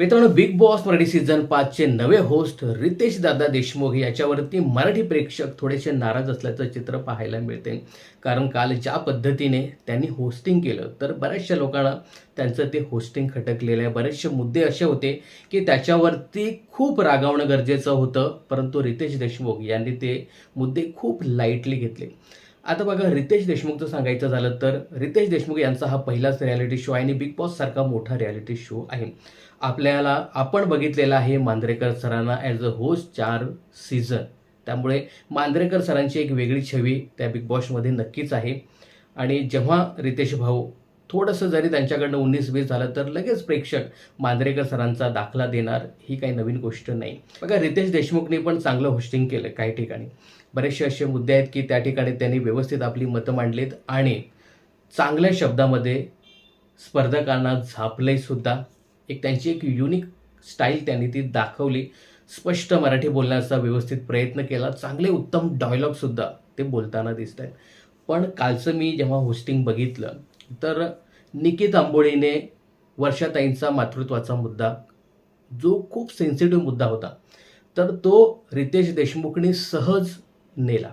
मित्रांनो big boss Marathi season पाचचे नवे होस्ट रितेश दादा देशमुख याच्यावरती मराठी प्रेक्षक थोडेसे नाराज असल्याचं चित्र पाहायला मिळते. कारण काल ज्या पद्धतीने त्यांनी होस्टिंग केलं तर बऱ्याचशा लोकांना त्यांचं ते होस्टिंग खटकलेलं आहे. बरेचसे मुद्दे असे होते की त्याच्यावरती खूप रागावणं गरजेचं होतं परंतु रितेश देशमुख यांनी ते मुद्दे खूप लाईटली घेतले. आता बघा रितेश देशमुखचं सांगायचं झालं तर रितेश देशमुख यांचा हा पहिलाच रियालिटी शो आहे आणि बिग बॉस सारखा मोठा रियालिटी शो आहे. आपल्याला आपण बघितलेला आहे मांद्रेकर सरांना ॲज अ होस्ट चार सीझन त्यामुळे मांद्रेकर सरांची एक वेगळी छवी त्या बिग बॉसमध्ये नक्कीच आहे. आणि जेव्हा रितेश भाऊ थोडंसं जरी त्यांच्याकडनं उन्नीस वीस झालं तर लगेच प्रेक्षक मांजरेकर सरांचा दाखला देणार ही काही नवीन गोष्ट नाही. बघा रितेश देशमुखने पण चांगलं होस्टिंग केलं काही ठिकाणी. बरेचसे असे मुद्दे आहेत की त्या ठिकाणी त्यांनी व्यवस्थित आपली मतं मांडलीत आणि चांगल्या शब्दामध्ये स्पर्धकांना झापले सुद्धा. एक त्यांची एक युनिक स्टाईल त्यांनी ती दाखवली. स्पष्ट मराठी बोलण्याचा व्यवस्थित प्रयत्न केला. चांगले उत्तम डायलॉगसुद्धा ते बोलताना दिसत आहेत पण कालचं मी जेव्हा होस्टिंग बघितलं तर निकित आंबोळीने वर्षाताईंचा मातृत्वाचा मुद्दा जो खूप सेन्सिटिव्ह मुद्दा होता तर तो रितेश देशमुखने सहज नेला.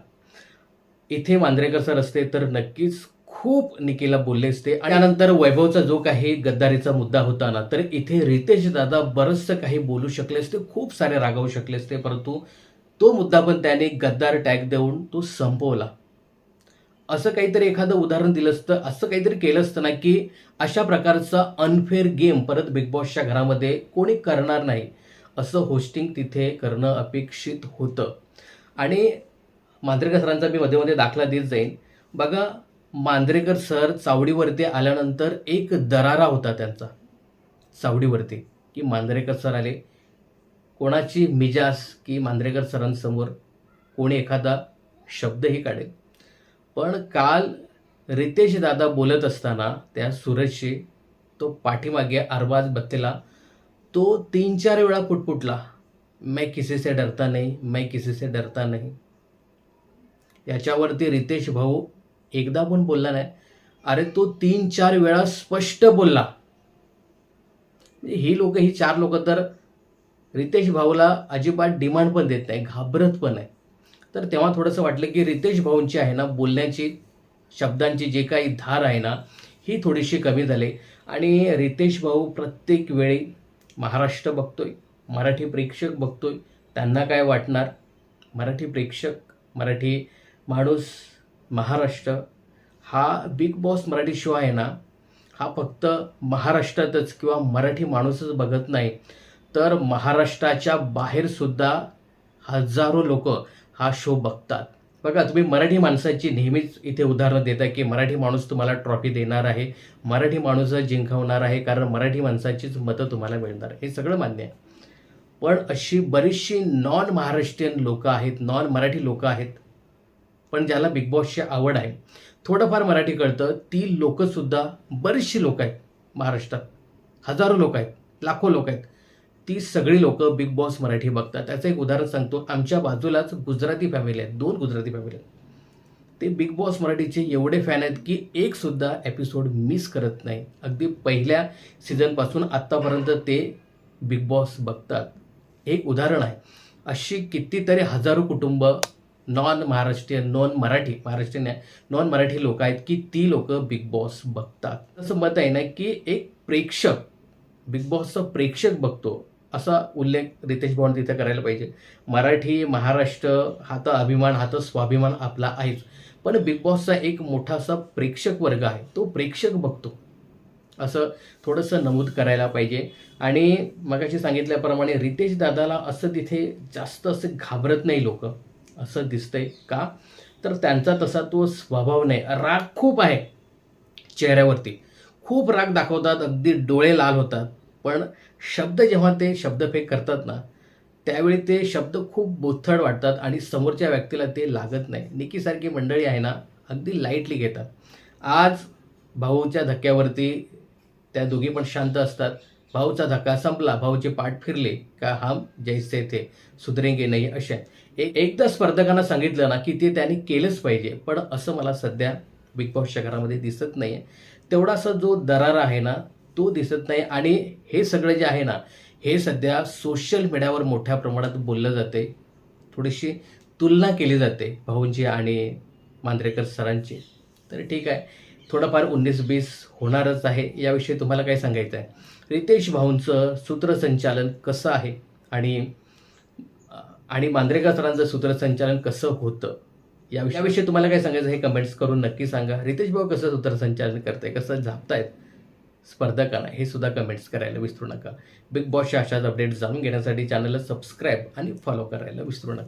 इथे मांजरेकर सर असते तर नक्कीच खूप निकेला बोलले असते. आणि त्यानंतर वैभवचा जो काही गद्दारीचा मुद्दा होता ना तर इथे रितेश दादा बरंचसं काही बोलू शकले असते खूप सारे रागावू शकले असते परंतु तो मुद्दा पण त्याने गद्दार टॅग देऊन तो संपवला. असं काहीतरी एखादं उदाहरण दिलं असतं असं काहीतरी केलं असतं ना की अशा प्रकारचा अनफेअर गेम परत बिग बॉसच्या घरामध्ये कोणी करणार नाही. असं होस्टिंग तिथे करणं अपेक्षित होतं. आणि मांद्रेकर सरांचा मी मध्ये मध्ये दाखला देत जाईन. बघा मांद्रेकर सर चावडीवरती आल्यानंतर एक दरारा होता त्यांचा. चावडीवरती की मांद्रेकर सर आले. कोणाची मिजास की मांद्रेकर सरांसमोर कोणी एखादा शब्दही काढेल. पण काल रितेश दादा बोलत असताना त्या सूरजशी तो पाठीमागे अरबाज बत्तेला तो तीन चार वेळा पुटपुटला. मैं किसी से डरता नाही मैं किसी से डरता नाही. याच्यावरती रितेश भाऊ एकदा पण बोलला नाही. अरे तो तीन चार वेळा स्पष्ट बोलला. ही लोक ही चार लोक तर रितेश भाऊला अजिबात डिमांड पण देत नाही घाबरत पण आहे तर तेव्हा थोडंसं वाटलं की रितेश भाऊंची आहे ना बोलण्याची शब्दांची जे काही धार आहे ना ही थोडीशी कमी झाली. आणि रितेश भाऊ प्रत्येक वेळी महाराष्ट्र बघतोय मराठी प्रेक्षक बघतोय त्यांना काय वाटणार? मराठी प्रेक्षक मराठी माणूस महाराष्ट्र हा बिग बॉस मराठी शो आहे ना हा फक्त महाराष्ट्रातच किंवा मराठी माणूसच बघत नाही तर महाराष्ट्राच्या बाहेरसुद्धा हजारो लोक हा शो बघतात. बघा तुम्ही मराठी माणसाची नेहमीच इथे उदाहरणं देता की मराठी माणूस तुम्हाला ट्रॉफी देणार आहे मराठी माणूस जिंकवणार आहे कारण मराठी माणसाचीच मतं तुम्हाला मिळणार. हे सगळं मान्य आहे. पण अशी बरीचशी नॉन महाराष्ट्रीयन लोकं आहेत नॉन मराठी लोकं आहेत पण ज्याला बिग बॉसची आवड आहे. थोडंफार मराठी कळतं ती लोकंसुद्धा बरीचशी लोक आहेत महाराष्ट्रात. हजारो लोक आहेत लाखो लोक आहेत. ती सगळी लोक बिग बॉस मराठी बघतात. त्याचं एक उदाहरण सांगतो. आमच्या बाजूलाच गुजराती फॅमिली आहेत. दोन गुजराती फॅमिली आहेत. ते बिग बॉस मराठीचे एवढे फॅन आहेत की एक सुद्धा एपिसोड मिस करत नाही. अगदी पहिल्या सीझनपासून आत्तापर्यंत ते बिग बॉस बघतात. एक उदाहरण आहे. अशी कितीतरी हजारो कुटुंब non Maharashtrian non Marathi Maharashtrian non Marathi लोक आहेत की ती लोक बिग बॉस बघतात. असं मत आहे ना की एक प्रेक्षक बिग बॉसचा प्रेक्षक बघतो. असा उल्लेख रितेश भवन तिथे करायला पाहिजे. मराठी महाराष्ट्र हा तर अभिमान हा तर स्वाभिमान आपला आहेच. पण बिग बॉसचा एक मोठासा प्रेक्षक वर्ग आहे तो प्रेक्षक बघतो. असं थोडंसं नमूद करायला पाहिजे. आणि मगाशी सांगितल्याप्रमाणे रितेश दादाला असं तिथे जास्त असं घाबरत नाही लोक. असं दिसतंय का? तर त्यांचा तसा तो स्वभाव नाही. राग खूप आहे चेहऱ्यावरती. खूप राग दाखवतात अगदी डोळे लाल होतात. पण शब्द जेव्हा ते शब्दफेक करतात ना त्यावेळी ते शब्द खूप बोथड वाटतात आणि समोरच्या व्यक्तीला ते लागत नाही. निकीसारखी मंडळी आहे ना अगदी लाईटली घेतात. आज भाऊच्या धक्क्यावरती त्या दोघी पण शांत असतात. भाऊचा धक्का संपला भाऊचे पाठ फिरले का हम जैसे थे सुधरेंगे नाही अशा. एक एकदा स्पर्धकांना सांगितलं ना की ते त्यांनी केलंच पाहिजे पण असं मला सध्या बिग बॉसच्या घरामध्ये दिसत नाही आहे तेवढासा जो दरारा आहे ना तो दिसत नाही. आणि हे सगळं जे आहे ना हे सध्या सोशल मीडियावर मोठ्या प्रमाणात बोललं जाते थोडीशी तुलना केली जाते भाऊंची आणि मांद्रेकर सरांची. तर ठीक आहे. थोडंफार उन्नीस बीस होणारच आहे. याविषयी तुम्हाला काय सांगायचं आहे रितेश भाऊंचं सूत्रसंचालन कसं आहे? आणि आणि मांद्रेकर सरांचं सूत्रसंचालन कसं होतं? याविषयी याविषयी तुम्हाला काय सांगायचं हे कमेंट्स करून नक्की सांगा. रितेश भाऊ कसं सूत्रसंचालन करते कसं झापतायत? स्पर्धकांना हे सुद्धा कमेंट्स करायला विसरू नका. बिग बॉसच्या अशाच अपडेट्स जाणून घेण्यासाठी चॅनलला सबस्क्राईब आणि फॉलो करायला विसरू नका.